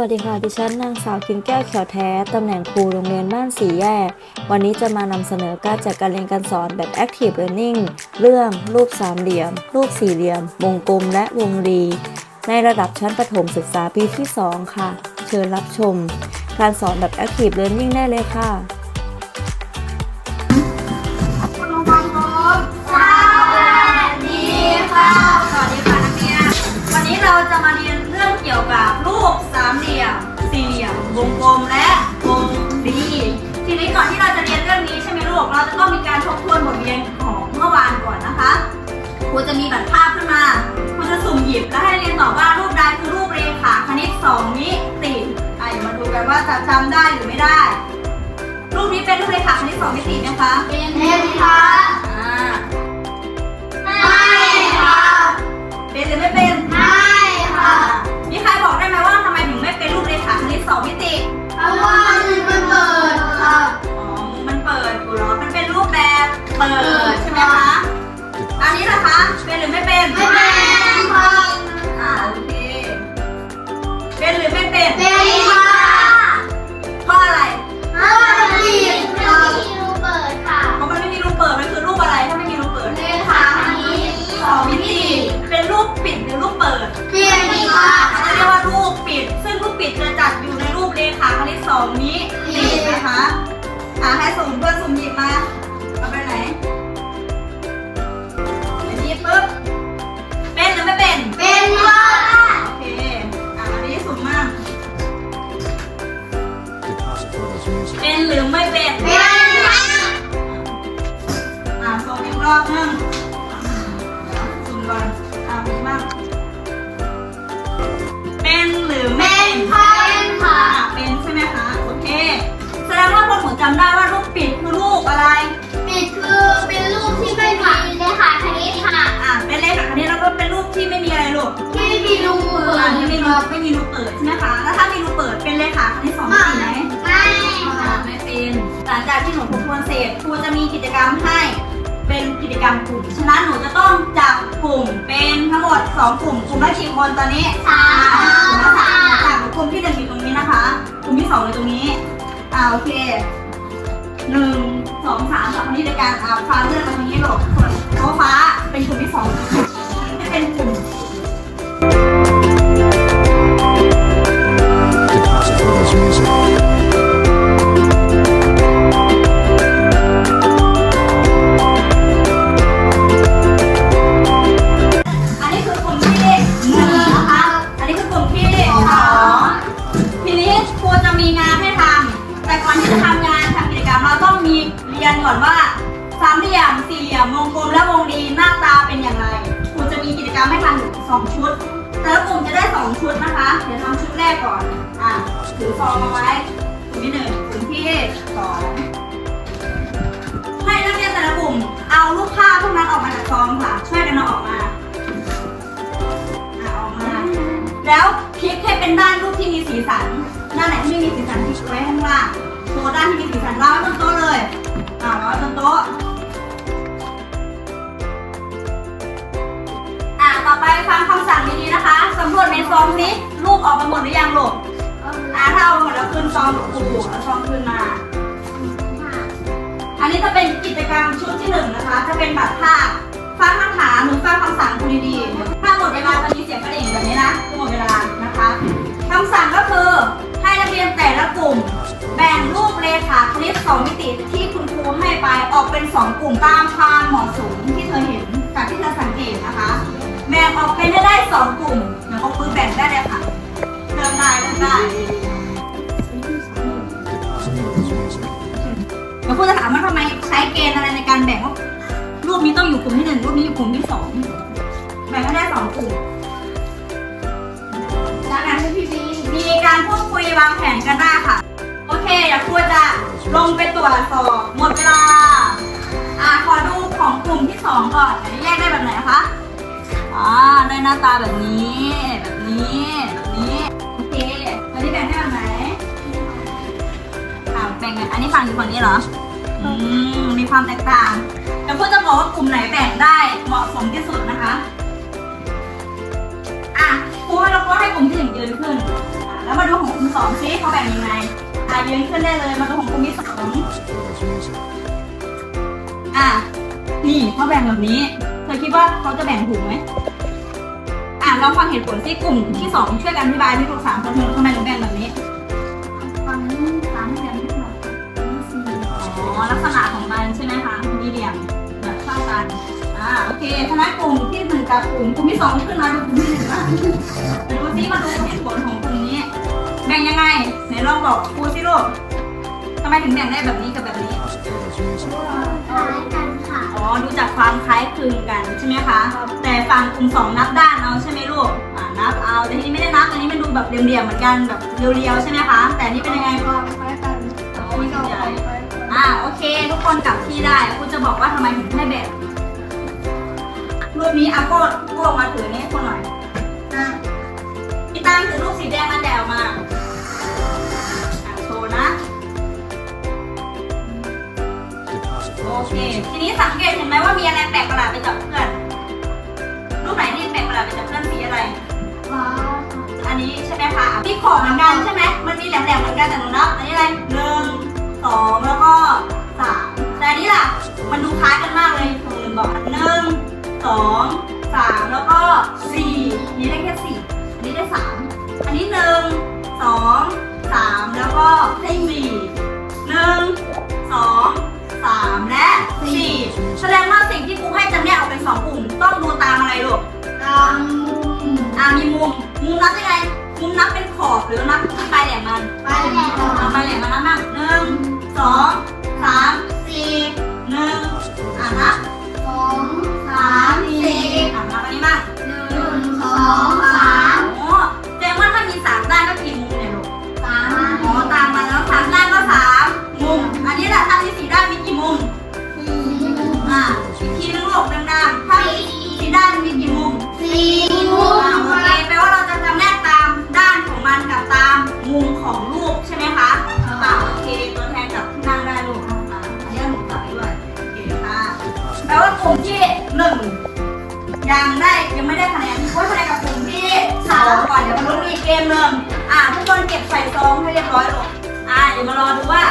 วัสดีค่ะ ดิฉันนางสาวกิมแก้วเขียวแท้ ตำแหน่งครูโรงเรียนบ้านสีแยก วันนี้จะมานำเสนอการจัดการเรียนการสอนแบบ Active Learning เรื่องรูปสามเหลี่ยม รูปสี่เหลี่ยม วงกลม และวงรี ในระดับชั้นประถมศึกษาปีที่ 2 ค่ะ เชิญรับชม การสอนแบบ Active Learning ได้เลยค่ะ รูจะมีแบบภาพขึ้นมาครูจะสุ่มหยิบแล้วให้เรียนตอบว่ารูปใดคือรูปเรขาคณิตสองมิติอะเดี๋ยวมาดูกันว่าจะจำได้หรือไม่ได้ รูปนี้เป็นรูปเรขาคณิตสองมิติไหมคะเป็นค่ะอ่าไม่ค่ะเป็นหรือไม่เป็นไม่ค่ะมีใครบอกได้ไหมว่าทำไมถึงไม่เป็นรูปเรขาคณิตสองมิติเพราะว่ามันเปิดค่ะอ๋อมันเปิดอยู่เหรอมันเป็นรูปแบบเปิดใช่ไหมคะอั นนี้นะคะ เป็นหรือไม่เป็น ไม่เป็นค่ะอ่าโอเค เป็นหรือไม่เป็น เป็นค่ะ เป็นหรือไม่เป็นเป็นค่ะอ่าส่งอีกรอบหนึงเดี๋ยวสุ่มก่อนอ่ามีมากเป็นหรือไม่เป็นเป็นค่ะเป็นค่ะอะเป็นใช่ไหมคะโอเคแสดงว่าพวกหนูจำได้ว่ารูปปิดคือรูปอะไร ปิดคือเป็นรูปที่ไม่มีเลขาคณิตค่ะอะเป็นเลขแบบนี้แล้วก็เป็นรูปที่ไม่มีอะไรลูกที่ไม่มีรูเปิอะดที่ไม่มีรูไม่มีรูเปิดใช่ไหมคะแล้วถ้ามี เสร็จครูจะมีกิจกรรมให้เป็นกิจกรรมกลุ่ม ฉะนั้นหนูจะต้องจับกลุ่มเป็นทั้งหมดสองกลุ่ม กลุ่มละกี่คนตอนนี้สามกลุ่มละสามค่ะกลุ่มที่หนึ่งอยู่ตรงนี้นะคะ กลุ่มที่สองอยู่ตรงนี้ อ่าโอเคหนึ่งสองสามสามคนนี้ด้วยกันอ่าฟ้าเลื่อนมาตรงนี้หลบส่วนโต๊ะฟ้าเป็นกลุ่มที่สองจะเป็นกลุ่ม แต่ละกลุ่มจะได้สองชุดนะคะ เดี๋ยวทำชุดแรกก่อน อะถือซองมาไว้กลุ่มที่หนึ่งกลุ่มที่สองให้นักเรียนแต่ละกลุ่ม เอารูปภาพพวกนั้นออกมาจากซองค่ะ ช่วยกันเอาออกมา อะออกมา แล้วพลิกให้เป็นด้านรูปที่มีสีสัน ด้านไหนที่ไม่มีสีสันพลิกไว้ข้างล่างโชว์ด้านที่มีสีสันวางไว้บนโต๊ะเลย อ่าวางไว้บนโต๊ะอะต่อไปฟังคำสั่งดีๆนะคะำรวจในซองนี้รูปออกมาหมดหรือยังลูกอะถ้าเอาหมดแล้วคืนซองครูเอาซองคืนมา อันนี้จะเป็นกิจกรรมชุดที่หนึ่งนะคะ จะเป็นแบบภาพฟังคำถามหรือฟังคำสั่งคุณดีๆถ้าหมดเวลาจะมีเสียงกระดิ่งแบบนี้นะหมดเวลานะคะคำสั่งก็คือให้นักเรียนแต่ละกลุ่ม แบ่งรูปเลขาคณิตสองมิติที่คุณครูให้ไปออกเป็นสองกลุ่มตามความเหมาะสมที่เธอเห็นจากที่เธอสังเกตนะคะ แบ่งออกเป็นได้ได้สองกลุ่ม ที่หนึ่งรูปนี้อยู่กลุ่มที่สองแบ่งให้ได้สองกลุ่มจากนั้นพี่บีมีการพูดคุยวางแผนกันได้ค่ะ โอเคเดี๋ยวครูจะลงไปตรวจสอบหมดเวลา อ่าขอดูของกลุ่มที่สองก่อนอันนี้แยกได้แบบไหนคะอ่าได้หน้าตาแบบนี้ แบบนี้แบบนี้โอเคอันนี้แบ่งได้แบบไหนอ่าแบ่งกันอันนี้ฝั่งอยู่ฝั่งนี้เหรออืมมีความแตกต่างแต่ เพื่อจะบอกว่ากลุ่มไหนแบ่งได้เหมาะสมที่สุดนะคะ อะครูให้เราก็ให้กลุ่มที่หนึ่งยืนขึ้นแล้วมาดูของกลุ่มสองซิเขาแบ่งยังไง อะยืนขึ้นได้เลย มาดูของกลุ่มที่สองอะ นี่เขาแบ่งแบบนี้ เธอคิดว่าเขาจะแบ่งถูกไหม อะลองฟังเหตุผลซิกลุ่มที่สองช่วยกันอธิบายที่ลูกสามคนเธอทำไมถึงแบ่งแบบนี้ ฟังนี่สามเหลี่ยมที่แบบนี่สี่อ๋อ ลักษณะของมันใช่ไหมคะมีเหลี่ยมแบบเท่า กันอ่าโอเคฉะนั้กลุ่มที่หนึ่งกับกลุ่มกลุ่มที่สองขึ้นมาดูกลุ่มที่หนึ่งบ้างไปดูซิมาดูเหตุผลของกลุ่มนี้แบ่งยังไงไหนลองบอกครูสิลูกทำไมถึงแบ่งได้แบบนี้กับแบบนี้คล้ายกันค่ะอ๋อดูจากความคล้ายคลึงกันใช่ไหมคะ แต่ฝั่งกลุ่มสองนับด้านเอาใช่ไหมลูกอ่านับเอาแต่ทีนี้ไม่ได้นับอันนี้มันดูแบบเหลี่ยมๆเหมือนกันแบบเรียวๆใช่ไหมคะ แต่นี่เป็นยังไงความคล้ายกันอ๋อไม่ อ่าโอเค ทุกคนกลับที่ได้คุณจะบอกว่าทำไมถึงให้แบบรูปนี้อาโก้โก้มาถือนี่ให้คุณหน่อยอะพี่ตั้งถือรูปสีแดงมันแดวมาอะโชว์นะ โอเค ทีนี้สังเกตเห็นไหมว่ามีอะไรแปลกประหลาดไปจากเพื่อน รูปไหนที่แปลกประหลาดไปจากเพื่อนสีอะไรฟ้าอันนี้ใช่ไหมคะมีขอบเหมือนกันใช่ไหมมันมีแหลมๆเหมือนกันแต่หนูนับอันนี้อะไรหนึ่ง สองแล้วก็สามแต่อันนี้ล่ะ มันดูคล้ายกันมากเลยหนูลืมบอกหนึ่งสองสามแล้วก็สี่อันนี้ได้แค่สี่อันนี้ได้สามอันนี้หนึ่งสองสามแล้วก็สี่หนึ่งสองสามและสี่แสดงว่าสิ่งที่ครูให้จำแนกออกเป็นสองกลุ่ม ต้องดูตามอะไรลูกตามมุมอ่ามีมุม มุมนับยังไง มุมนับเป็นขอบหรือนับที่ปลายแหลมมันไปแหละเอาปลายแหลมมันนับมั่งหนึ่ง สองสามสี่หนึ่งอ่านับสองสามสี่อ่านับอันนี้มั่งหนึ่งสองสาม สองก่อนเดี๋ยวมันมีเกมหนึ่งอ่าทุกคนเก็บใส่ซองให้เรียบร้อยลูกอ่าเดี๋ยวมารอดูว่า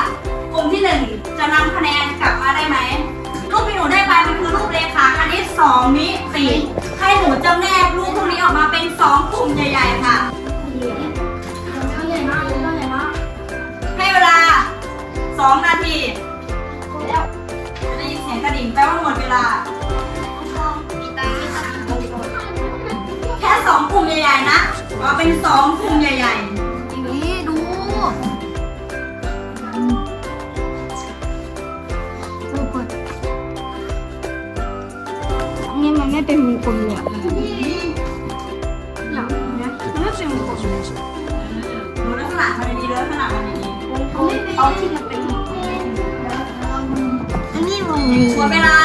กลุ่มที่หนึ่งจะนำคะแนนกลับมาได้ไหมรูปที่หนูได้ไปมันคือรูปเลขาคณิตสองมิติให้หนูจำแนกรูปพวกนี้ออกมาเป็นสองกลุ่มใหญ่ ๆ ค่ะ ใหญ่มากเลยใหญ่มากให้เวลา2นาทีจะได้ยินเสียงกระดิ่งแปลว่าหมดเวลา แค่สองกลุ่มใหญ่ๆนะ เป็นสองกลุ่มใหญ่นี่ดู ดูก่อนนี่มันไม่เป็นวงกลมเลยอะอย่างเนี้ยมันไม่เป็นวงกลมเลยๆดูลักษณะมันดีๆเลยลักษณะมันดีเอาที่มันเป็นอันนี้วงนี้ๆหมดเวลา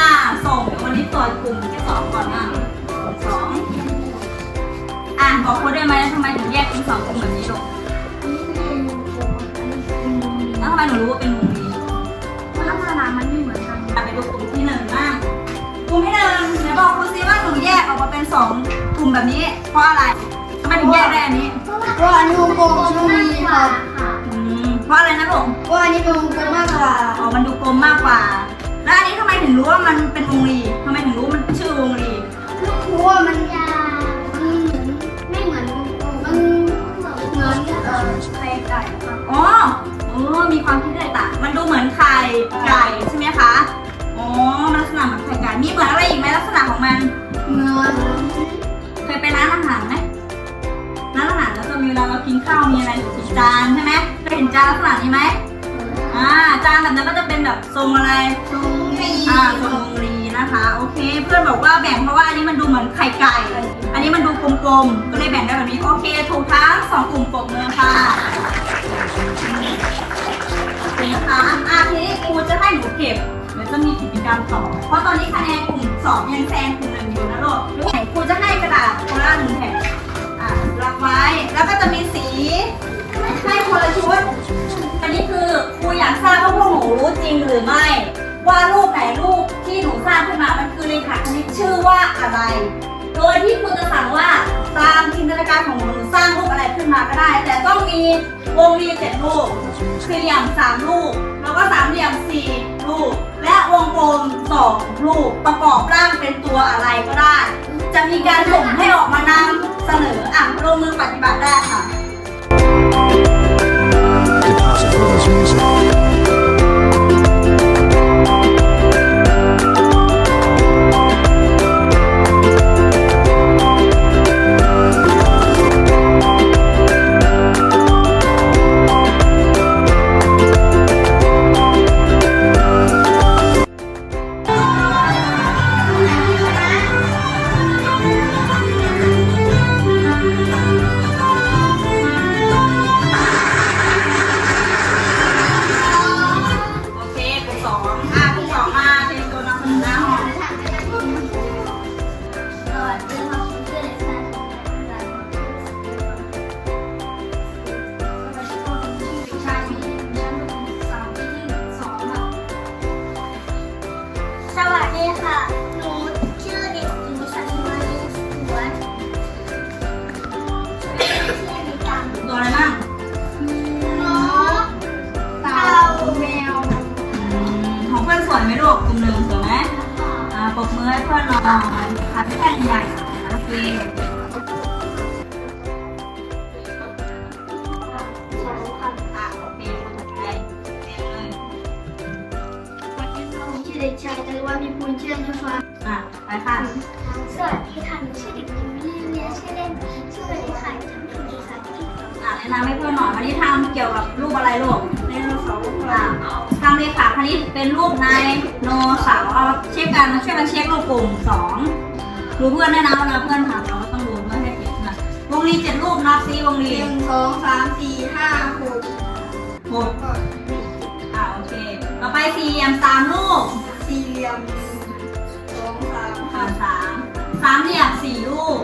ส่งวันนี้ตรวจกลุ่มที่สองก่อนนะสองอ่านบอกคนได้ ทำไมถึงแยกเป็นสองกลุ่มแบบนี้ลูกแล้วทำไมหนูรู้ว่าเป็นมุมนี้ลักษณะมันไม่เหมือนกันไปดูกลุ่มที่หนึ่งบ้างกลุ่มที่หนึ่งไหนบอกครูซิว่าหนูแยกออกมาเป็นสองกลุ่มแบบนี้ เพราะอะไรทำไมถึงแยกได้อันนี้เพราะอันนี้วงกลมมันมีค่ะอืมเพราะอะไรนะลูกเพราะอันนี้เป็นวงกลมมากกว่าอ๋อมันดูกลมมากกว่า แล้วอันนี้ทำไมถึงรู้ว่ามันเป็นวงรีทำไมถึงรู้มันชื่อวงรี ไข่ไก่ใช่ไหมคะ อ๋อมันลักษณะเหมือนไข่ไก่มีเหมือนอะไรอีกไหมลักษณะของมันเหมือนเคยไปร้านอาหารไหมร้านอาหารแล้วจะมีเวลาเรากินข้าวมีอะไรสีจานใช่ไหมเคยเห็นจานลักษณะนี้ไหมอ่าจานแบบนั้นก็จะเป็นแบบทรงอะไรตรงนี้อ่าทรงวงรีนะคะโอเค เพื่อนบอกว่าแบ่งเพราะว่าอันนี้มันดูเหมือนไข่ไก่ อันนี้มันดูกลมๆก็เลยแบ่งได้แบบนี้โอเค ถูกทั้งสองกลุ่มปกมือค่ะโอเค นะคะอะทีครูจะให้หนูเก็บเดี๋ยวจะมีกิจกรรมต่อ เพราะตอนนี้คะแนนกลุ่มสองยังแซงกลุ่มหนึ่งอยู่นะลูกครูจะให้กระดาษคละหนึ่งแผ่นอะรับไว้ แล้วก็จะมีสีให้คนละชุด อันนี้คือครูอยากทราบว่าพวกหนูรู้จริงหรือไม่ ว่ารูปไหนรูปที่หนูสร้างขึ้นมา มันคือเลขาคณิตชื่อว่าอะไร โดยที่ครูจะสั่งว่าตามจินตนาการของหนูหนูสร้างรูป ขึ้นมาก็ได้ แต่ต้องมีวงรีเจ็ดลูกสี่เหลี่ยมสามลูก แล้วก็สามเหลี่ยมสี่ลูก และวงกลมสองลูก ประกอบร่างเป็นตัวอะไรก็ได้ จะมีการส่งให้ออกมานำเสนออะลงมือปฏิบัติได้ค่ะ Deposit for this Music. มือให้เพื่อนหน่อยขาแท่งใหญ่โอเคสองค่ะอะโอเคถูกใจเลยวัสดีค่ะผมชื่อเด็กชายตะวันมีภูลเชื่อมฟ้าอะไปค่ะ สวัสดีค่ะหนูชื่อเด็กหญิงลิเลียชื่อเล่นชื่อเด็นประ แนะนำให้เพื่อนหน่อยวันนี้ทำเกี่ยวกับรูปอะไรลูกไดโนเสาร์อะ ทำเลยค่ะคณิตเป็นรูปนายโนเสาร์เอาเช็คกันมาช่วยกันเช็ครูปกลุ่มสองดูเพื่อนด้วยนะเวลาเพื่อนถามเราก็ต้องดูด้วยให้เก็บนะวงรีเจ็ดรูปนับซิวงรีหนึ่งสองสามสี่ห้าหกหกอ่าโอเค ต่อไปสี่เหลี่ยมสามลูกสี่เหลี่ยมสองสามอ่าสามสามเหลี่ยมสี่ลูก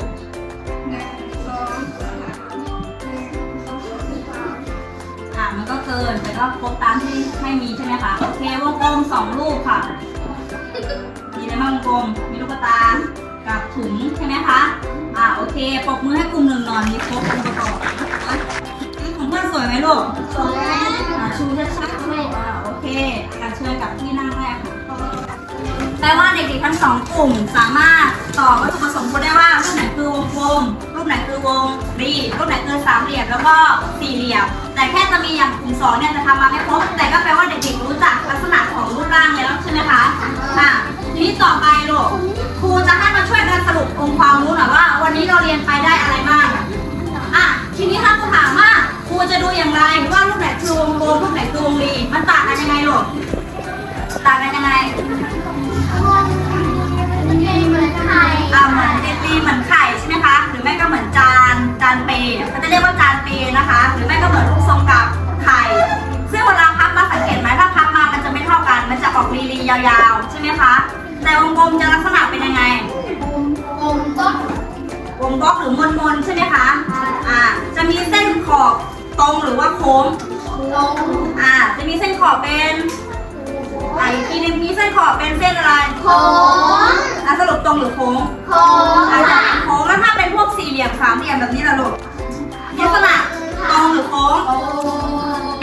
มันก็เกิน แต่ก็ครบตามที่ให้มีใช่ไหมคะ โอเควงกลมสองลูกค่ะ มีอะไรบ้างวงกลม มีลูกตา กับถุงใช่ไหมคะ อ่าโอเคปรบมือให้กลุ่มหนึ่งหน่อยมีครบองค์ประกอบของเพื่อนสวยไหมลูกสองอ่าชูชัดๆลูกอ่าโอเคการเชิญกับที่นั่งแรกค่ะแปลว่าเด็กๆทั้งสองกลุ่มสามารถตอบวัตถุประสงค์คนได้ว่ารูปไหนคือวงกลมรู ปไหนคือวงรีรูปไหนคือสามเหลี่ยมแล้วก็สี่เหลี่ยม แต่แค่จะมีอย่างกลุ่มสองเนี่ยจะทำมาไม่ครบแต่ก็แปลว่าเด็กๆรู้จักลักษณะของรูปร่างแล้วใช่ไหมคะอะทีนี้ต่อไปลูกครูจะให้มาช่วยกันสรุปองค์ความรู้หน่อยว่า วันนี้เราเรียนไปได้อะไรบ้างอะทีนี้ถ้าครูถามว่าครูจะดูอย่างไรว่ารูปไหนคือวงกลมรูปไหนคือวงรีมันต่างกันยังไงลูกต่างกันยังไงมันเป็นเหมือนไข่อ่าเหมือนเจลลี่เหมือนไข่ใช่ไหมคะ หรือไม่ ขอบเป็นอ่าอีกทีหนึงมีเส้นขอบเป็นเส้นอะไรโค้ง อ่าสรุปตรงหรือโค้ง โค้งอาจจะเป็นโค้งแล้วถ้าเป็นพวกสี่เหลี่ยมสามเหลี่ยมแบบนี้ล่ะลูกลักษณะตรงหรือโค้ง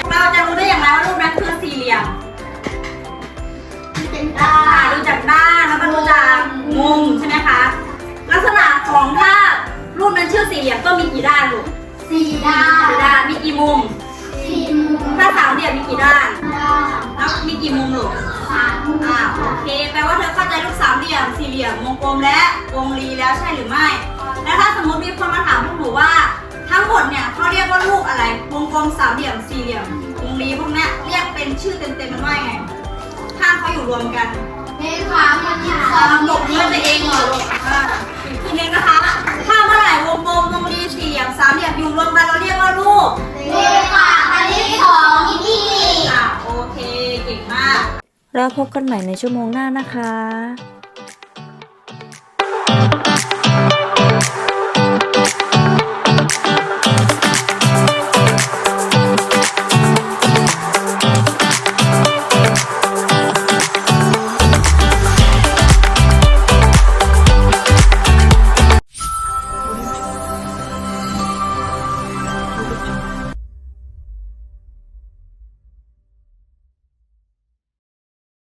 เราจะรู้ได้อย่างไรว่ารูปนั้นคือสี่เหลี่ยมเป็นตาอ่าดูจากด้านแล้วก็ดูจากมุมใช่ไหมคะ ลักษณะของถ้ารูปนั้นชื่อสี่เหลี่ยมก็มีกี่ด้านลูกสี่ดากี่ด้านมีกี่มุม กี่มุมลูกสามมุมอ่าโอเค แปลว่าเธอเข้าใจลูกสามเหลี่ยม สี่เหลี่ยม วงกลมและวงรีแล้วใช่หรือไม่ แล้วถ้าสมมติมีคนมาถามพวกหนูว่า ทั้งหมดเนี่ยเขาเรียกว่ารูปอะไร วงกลมสามเหลี่ยม สี่เหลี่ยม วงรีพวกเนี้ยเรียกเป็นชื่อเต็มๆมันว่ายังไง ถ้าเขาอยู่รวมกันในความมันยี่สตอองมตกเพื่อนไปเองเหรอลูกอ่าอีกทีนึงนะคะ ถ้าเมื่อไหร่วงกลม วงรี สี่เหลี่ยม สามเหลี่ยมอยู่รวมกันเราเรียกว่ารูป เลขาคณิตของที่ อะโอเคเก่งมาก แล้วพบกันใหม่ในชั่วโมงหน้านะคะ